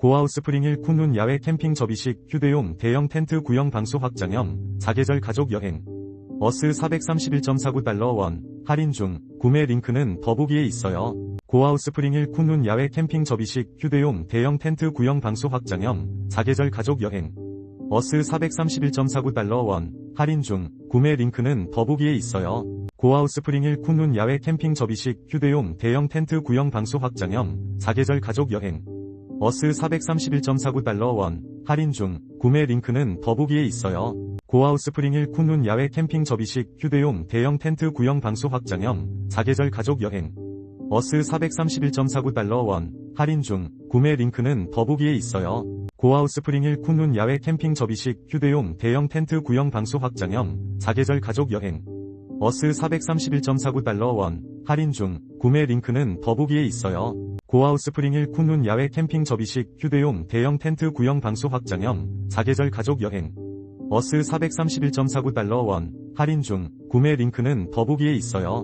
고아우 스프링힐 쿤눈 야외 캠핑 접이식 휴대용 대형 텐트 구형 방수 확장형 사계절 가족 여행. 어스 431.49달러 원 할인 중. 구매 링크는 더보기에 있어요. 고아우 스프링힐 쿤눈 야외 캠핑 접이식 휴대용 대형 텐트 구형 방수 확장형 사계절 가족 여행. 어스 431.49달러 원 할인 중. 구매 링크는 더보기에 있어요. 고아우 스프링힐 쿤눈 야외 캠핑 접이식 휴대용 대형 텐트 구형 방수 확장형 사계절 가족 여행 어스 431.49달러 원 할인 중 구매 링크는 더보기에 있어요. 고아우 스프링힐 쿤눈 야외 캠핑 접이식 휴대용 대형 텐트 구형 방수 확장형 사계절 가족 여행 어스 431.49달러 원 할인 중 구매 링크는 더보기에 있어요. 고아우 스프링힐 쿤눈 야외 캠핑 접이식 휴대용 대형 텐트 구형 방수 확장형 사계절 가족 여행 어스 431.49달러 원 할인 중 구매 링크는 더보기에 있어요. 고아우 스프링힐 쿤눈 야외 캠핑 접이식 휴대용 대형 텐트 구형 방수 확장형 사계절 가족 여행 어스 431.49달러 원 할인 중 구매 링크는 더보기에 있어요.